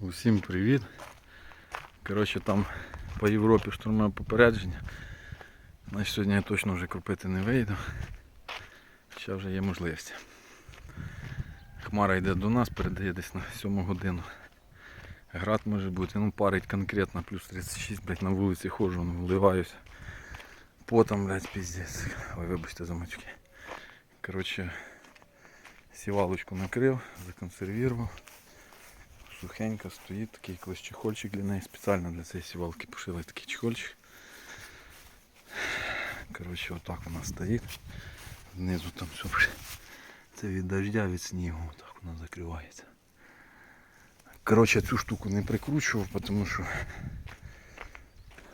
Усім привіт. Коротше, там по Європі штурмове попередження. Значить, сьогодні я точно вже купити не вийду. Ще вже є можливість. Хмара йде до нас, передає десь на 7 годину. Град може бути, ну парить конкретно, плюс 36, блядь, на вулиці ходжу, ну, вливаюся. Потом, блядь, піздець. Ой, вибачте за мочки. Коротше, сівалочку накрив, законсервував. Сухенько стоїть, такий колись чехольчик для неї. Спеціально для цієї сівалки пошили такий чехольчик. Коротше, отак вона стоїть. Знизу там все. Це від дождя, від снігу. Отак вона закривається. Коротше, цю штуку не прикручував, тому що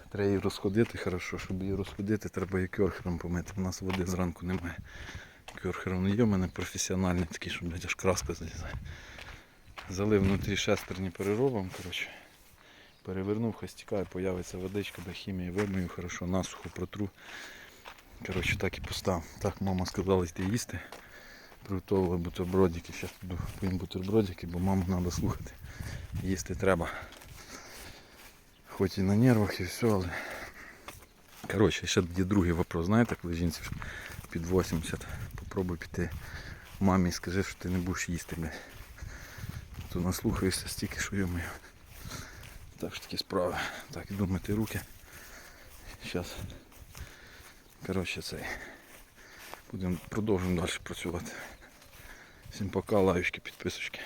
треба її розходити хорошо. Щоб її розходити, треба її кьорхером помити. У нас води зранку немає. Кьорхером не є, у мене професіональний такий, щоб краска залізає. Залив внутрі шестерні переробом, коротше. Перевернув, хай стікає, появиться водичка до хімії, вимию, хорошо, насухо протру. Коротше, так і постав. Так, мама сказала йти їсти. Приготувала бутербродики. Зараз піду поїм бутербродики, бо маму треба слухати. Їсти треба. Хоч і на нервах і все, але. Коротше, ще є другий вопрос. Знаєте, коли жінці під 80, попробуй піти мамі і скажи, що ти не будеш їсти, блядь. То наслухаюся стільки, що йомаю. Так що такі справи. Так, іду мити руки. Зараз. Коротше цей. Будемо продовжимо далі працювати. Всім пока, лайочки, підписочки.